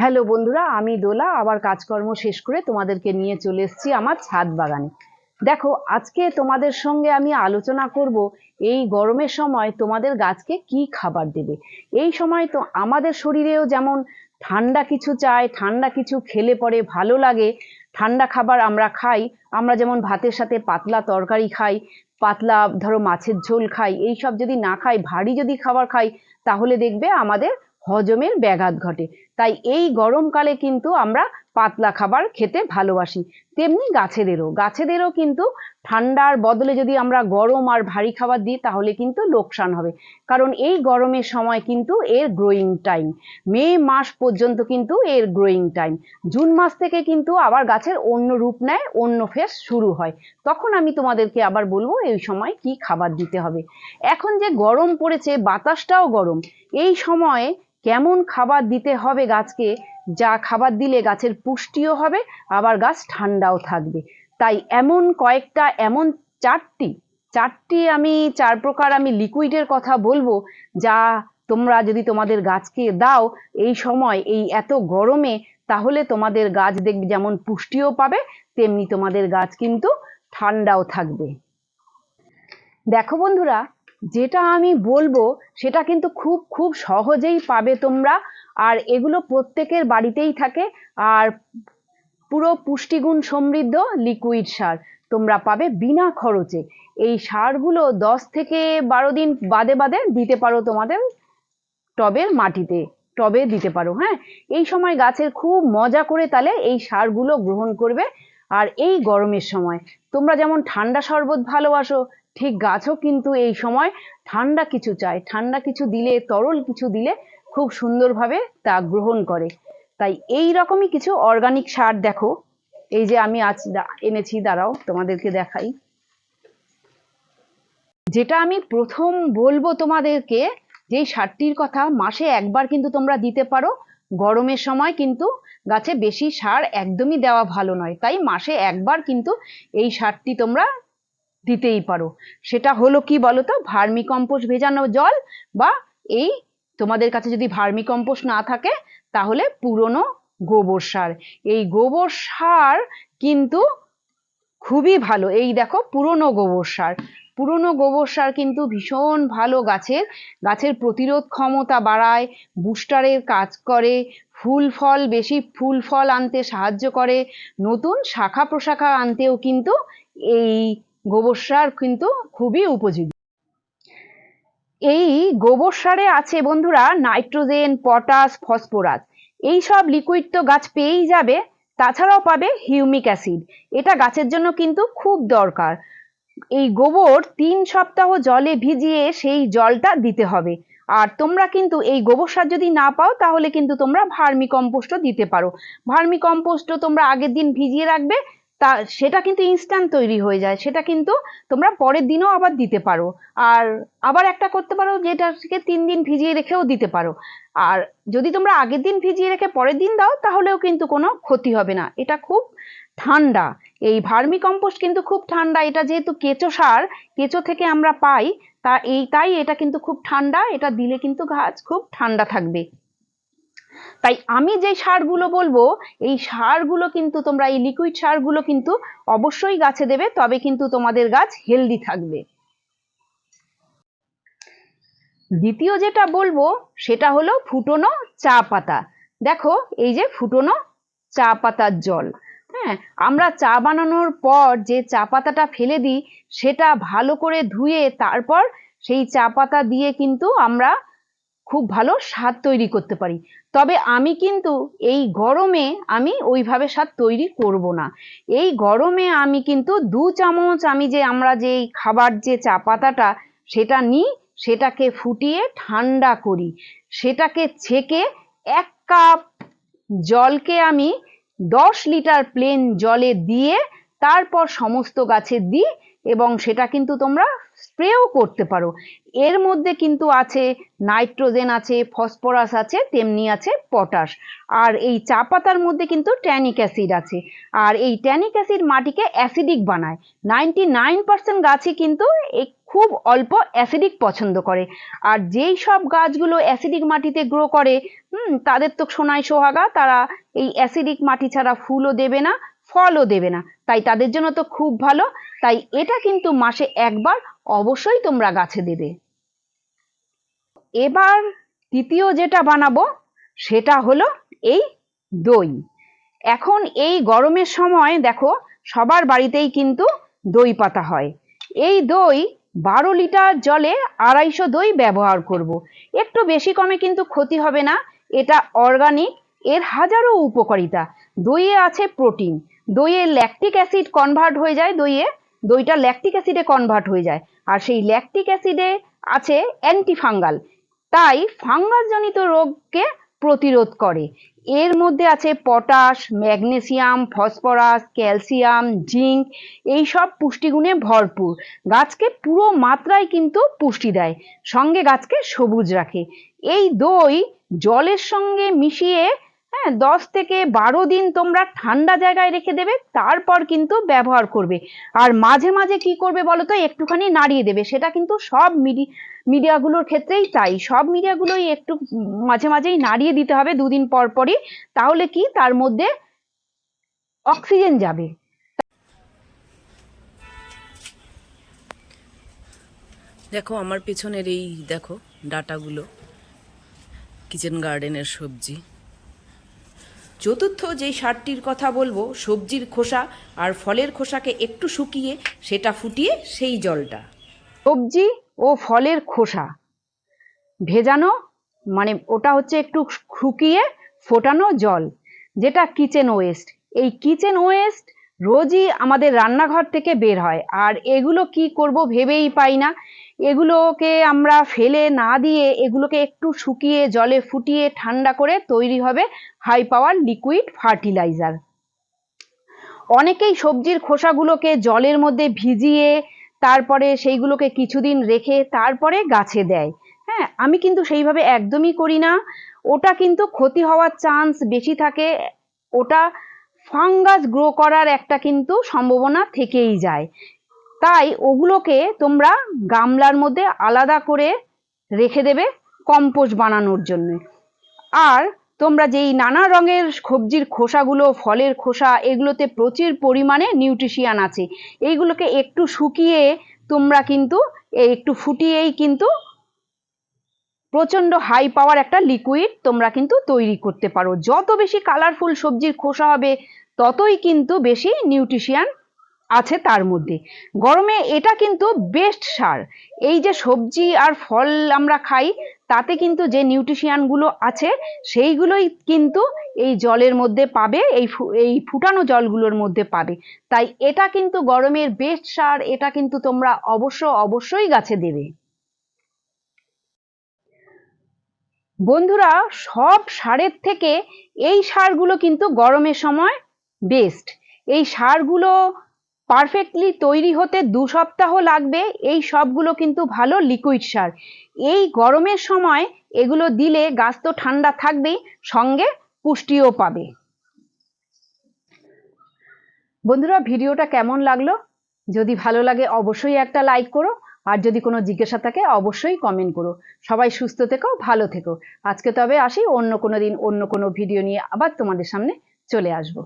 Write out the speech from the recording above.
Hello বন্ধুরা, আমি দোলা। আবার কাজকর্ম শেষ করে তোমাদেরকে নিয়ে চলে এসেছি আমার ছাদ বাগানে। দেখো, আজকে তোমাদের সঙ্গে আমি আলোচনা করব এই গরমের সময় তোমাদের গাছকে কি খাবার দেবে। এই সময় তো আমাদের শরীরেও যেমন ঠান্ডা কিছু চায়, ঠান্ডা কিছু খেলে পরে ভালো লাগে, ঠান্ডা খাবার আমরা খাই। আমরা যেমন ভাতের সাথে পাতলা তরকারি খাই, পাতলা ধরো মাছের ঝোল খাই এই সব যদি না খাই, ভারী যদি খাবার খাই, তাহলে দেখবে আমাদের হজমের ব্যাঘাত ঘটে। তাই এই গরমকালে কিন্তু আমরা পাতলা খাবার খেতে ভালোবাসি। তেমনি গাছেদেরও। গাছেদেরও কিন্তু ঠান্ডার বদলে যদি আমরা গরম আর ভারী খাবার দিই, তাহলে কিন্তু লোকসান হবে। কারণ এই গরমের সময় কিন্তু এর গ্রোয়িং টাইম মে মাস পর্যন্ত কিন্তু এর গ্রোয়িং টাইম জুন মাস থেকে কিন্তু আবার গাছের অন্য রূপ নেয়, অন্য ফেস শুরু হয়। তখন আমি তোমাদেরকে আবার বলব, এই সময় কি খাবার দিতে হবে। এখন যে গরম পড়েছে, বাতাসটাও গরম। এই সময়ে কেমন খাবার দিতে হবে গাছকে? যা খাবার দিলে গাছের পুষ্টিও হবে, আবার গাছ ঠান্ডাও থাকবে। তাই এমন কয়েকটা, এমন চারটি চারটি আমি, চার প্রকার আমি লিকুইডের কথা বলব, যা তোমরা যদি তোমাদের গাছকে দাও এই সময়, এই এত গরমে, তাহলে তোমাদের গাছ দেখবে যেমন পুষ্টিও পাবে, তেমনি তোমাদের গাছ কিন্তু ঠান্ডাও থাকবে। দেখো বন্ধুরা যেটা আমি বলব, সেটা কিন্তু খুব খুব সহজেই পাবে তোমরা। আর এগুলো প্রত্যেকের বাড়িতেই থাকে। আর পুরো পুষ্টিগুণ সমৃদ্ধ লিকুইড সার তোমরা পাবে বিনা খরচে। এই সারগুলো দশ থেকে বারো দিন বাদে বাদে দিতে পারো তোমাদের টবের মাটিতে টবে দিতে পারো হ্যাঁ? এই সময় গাছের খুব মজা করে তাহলে এই সারগুলো গ্রহণ করবে। আর এই গরমের সময় তোমরা যেমন ঠান্ডা শরবত ভালোবাসো ঠিক গাছও কিন্তু এই সময় ঠান্ডা কিছু চায়। ঠান্ডা কিছু দিলে, তরল কিছু দিলে খুব সুন্দরভাবে তা গ্রহণ করে। তাই এই রকমই কিছু অর্গানিক সার দেখো। এই যে আমি আজ এনেছি, দাঁড়াও, তোমাদেরকে দেখাই। যেটা আমি প্রথম বলব তোমাদেরকে, যে সারটির কথা মাসে একবার কিন্তু তোমরা দিতে পারো। গরমের সময় কিন্তু গাছে বেশি সার একদমই দেওয়া ভালো নয়। তাই মাসে একবার কিন্তু এই সারটি তোমরা দিতেই পারো। সেটা হলো কি বলো তো ভার্মি কম্পোস্ট ভেজানো জল বা এই তোমাদের কাছে যদি ভার্মি কম্পোস্ট না থাকে, তাহলে পুরনো গোবর সার। এই গোবর সার কিন্তু খুবই ভালো। এই দেখো, পুরনো গোবর সার। পুরনো গোবর সার কিন্তু ভীষণ ভালো গাছের। গাছের প্রতিরোধ ক্ষমতা বাড়ায়, বুস্টারের কাজ করে, ফুল ফল, বেশি ফুল ফল আনতে সাহায্য করে। নতুন শাখা প্রশাখা আনতেও কিন্তু এই গোবর সার কিন্তু খুবই উপযোগী। এই গোবর সারে আছে বন্ধুরা নাইট্রোজেন, পটাশ, ফসফরাস। এই সব লিকুইড তো গাছ পেয়েই যাবে, তাছাড়াও পাবে হিউমিক অ্যাসিড। এটা গাছের জন্য কিন্তু খুব দরকার। এই গোবর তিন সপ্তাহ জলে ভিজিয়ে সেই জলটা দিতে হবে। আর তোমরা কিন্তু এই গোবর সার যদি না পাও, তাহলে কিন্তু তোমরা ভার্মি কম্পোস্টও দিতে পারো। ভার্মি কম্পোস্টও তোমরা আগের দিন ভিজিয়ে রাখবে তা, সেটা কিন্তু ইনস্ট্যান্ট তৈরি হয়ে যায়। সেটা কিন্তু তোমরা পরের দিনও আবার দিতে পারো। আর আবার একটা করতে পারো যেটাকে তিন দিন ভিজিয়ে রেখেও দিতে পারো। আর যদি তোমরা আগের দিন ভিজিয়ে রেখে পরের দিন দাও, তাহলেও কিন্তু কোনো ক্ষতি হবে না। এটা খুব ঠান্ডা। এই ভার্মি কম্পোস্ট কিন্তু খুব ঠান্ডা। এটা যেহেতু কেঁচো সার, কেঁচো থেকে আমরা পাই, তা এই, তাই এটা কিন্তু খুব ঠান্ডা। এটা দিলে কিন্তু গাছ খুব ঠান্ডা থাকবে। তাই আমি যে সারগুলো বলব, এই সারগুলো কিন্তু তোমরা, এই লিকুইড সারগুলো কিন্তু অবশ্যই গাছে দেবে, তবে কিন্তু তোমাদের গাছ হেলদি থাকবে। দ্বিতীয় যেটা বলব, সেটা হলো ফুটোনো চা পাতা। দেখো, এই যে ফুটোনো চা পাতার জল। হ্যাঁ আমরা চা বানানোর পর যে চা পাতাটা ফেলে দিই, সেটা ভালো করে ধুয়ে তারপর সেই চা পাতা দিয়ে কিন্তু আমরা খুব ভালো স্বাদ তৈরি করতে পারি। তবে আমি কিন্তু এই গরমে আমি ওইভাবে স্বাদ তৈরি করব না। এই গরমে আমি কিন্তু দু চামচ আমি যে আমরা যে খাবার যে চা পাতাটা সেটা নিই, সেটাকে ফুটিয়ে ঠান্ডা করি। সেটাকে ছেঁকে এক কাপ জলকে আমি দশ লিটার প্লেন জলে দিয়ে তারপর সমস্ত গাছে দিই। এবং সেটা কিন্তু তোমরা স্প্রেও করতে পারো। এর মধ্যে কিন্তু আছে নাইট্রোজেন আছে, ফসফরাস আছে, তেমনি আছে পটাশ। আর এই চা পাতার মধ্যে কিন্তু ট্যানিক অ্যাসিড আছে। আর এই ট্যানিক অ্যাসিড মাটিকে অ্যাসিডিক বানায়। নাইনটি নাইন পার্সেন্ট গাছই কিন্তু এই খুব অল্প অ্যাসিডিক পছন্দ করে। আর যেই সব গাছগুলো অ্যাসিডিক মাটিতে গ্রো করে, হুম, তাদের তো সোনায় সোহাগা, তারা এই অ্যাসিডিক মাটি ছাড়া ফুলও দেবে না। ফলও দেবে না। তাই তাদের জন্য তো খুব ভালো। তাই এটা কিন্তু মাসে একবার অবশ্যই তোমরা গাছে দেবে। এবার তৃতীয় যেটা বানাবো, সেটা হলো এই দই। এখন এই গরমের সময় দেখো, সবার বাড়িতেই কিন্তু দই পাতা হয়। এই দই বারো লিটার জলে আড়াইশো দই ব্যবহার করব। একটু বেশি কমে কিন্তু ক্ষতি হবে না। এটা অর্গানিক এর হাজারো উপকারিতা। দইয়ে আছে প্রোটিন। দইয়ে ল্যাকটিক অ্যাসিড কনভার্ট হয়ে যায় দইয়ে। দইটা ল্যাকটিক অ্যাসিডে কনভার্ট হয়ে যায়। আর সেই ল্যাকটিক অ্যাসিডে আছে অ্যান্টিফাঙ্গাল তাই ফাঙ্গাসজনিত রোগকে প্রতিরোধ করে। এর মধ্যে আছে potash magnesium phosphorus calcium zinc এই সব পুষ্টিগুণে ভরপুর। গাছকে পুরো মাত্রায় কিন্তু পুষ্টি দেয়। সঙ্গে গাছকে সবুজ রাখে। এই দই জলের সঙ্গে মিশিয়ে হ্যাঁ দশ থেকে বারো দিন তোমরা ঠান্ডা জায়গায় রেখে দেবে, তারপর কিন্তু ব্যবহার করবে। আর মাঝে মাঝে কি করবে বলো তো, একটুখানি নাড়িয়ে দেবে। সেটা কিন্তু সব মিডি, মিডিয়াগুলোর ক্ষেত্রেই তাই। সব মিডিয়াগুলোই একটু মাঝে মাঝেই নাড়িয়ে দিতে হবে দুদিন পর পরই, তাহলে কি তার মধ্যে অক্সিজেন যাবে। দেখো, আমার পেছনের এই দেখো ডাটাগুলো, কিচেন গার্ডেনের সবজি। চতুর্থ যেই সারটির কথা বলব, সবজির খোসা আর ফলের খোসাকে একটু শুকিয়ে সেটা ফুটিয়ে সেই জলটা। সবজি ও ফলের খোসা। ভেজানো মানে ওটা হচ্ছে একটু শুকিয়ে ফোটানো জল, যেটা কিচেন ওয়েস্ট। এই কিচেন ওয়েস্ট রোজই আমাদের রান্নাঘর থেকে বের হয়। আর এগুলো কি করব ভেবেই পাই না। এগুলোকে আমরা ফেলে না দিয়ে এগুলোকে একটু শুকিয়ে, জলে ফুটিয়ে, ঠান্ডা করে তৈরি হবে হাই পাওয়ার লিকুইড ফার্টিলাইজার অনেকেই সবজির খোসাগুলোকে জলের মধ্যে ভিজিয়ে, তারপরে সেইগুলোকে কিছুদিন রেখে তারপরে গাছে দেয়। হ্যাঁ আমি কিন্তু সেইভাবে একদমই করি না। ওটা কিন্তু ক্ষতি হওয়ার চান্স বেশি থাকে। ওটা ফাঙ্গাস গ্রো করার একটা কিন্তু সম্ভাবনা থেকেই যায়। তাই ওগুলোকে তোমরা গামলার মধ্যে আলাদা করে রেখে দেবে কম্পোস্ট বানানোর জন্য। আর তোমরা যেই নানা রঙের সবজির খোসাগুলো, ফলের খোসা, এগুলোতে প্রচুর পরিমাণে নিউট্রিশিয়ান আছে। এইগুলোকে একটু শুকিয়ে তোমরা কিন্তু একটু ফুটিয়েই কিন্তু প্রচণ্ড হাই পাওয়ার একটা লিকুইড তোমরা কিন্তু তৈরি করতে পারো। যত বেশি কালারফুল সবজির খোসা হবে, ততই কিন্তু বেশি নিউট্রিশিয়ান আছে তার মধ্যে। গরমে এটা কিন্তু বেস্ট সার। এই যে সবজি আর ফল আমরা খাই, তাতে কিন্তু যে নিউট্রিশিয়ানগুলো আছে, সেইগুলোই কিন্তু এই জলের মধ্যে পাবে, এই এই ফুটানো জলগুলোর মধ্যে পাবে। তাই এটা কিন্তু গরমের বেস্ট সার, এটা কিন্তু তোমরা অবশ্য অবশ্যই গাছে দেবে। বন্ধুরা, সব সারের থেকে এই সারগুলো কিন্তু গরমের সময় বেস্ট এই সারগুলো পারফেক্টলি তৈরি হতে দু সপ্তাহ লাগবে। এই সবগুলো কিন্তু ভালো লিকুইড সার। এই গরমের সময় এগুলো দিলে গাছ তো ঠান্ডা থাকবেই, সঙ্গে পুষ্টিও পাবে। বন্ধুরা, ভিডিওটা কেমন লাগল? যদি ভালো লাগে, অবশ্যই একটা লাইক করো। আর যদি কোনো জিজ্ঞাসা থাকে, অবশ্যই কমেন্ট করো। সবাই সুস্থ থেকো, ভালো থেকো। আজকে তবে আসি, অন্য কোনো দিন অন্য কোনো ভিডিও নিয়ে আবার তোমাদের সামনে চলে আসব।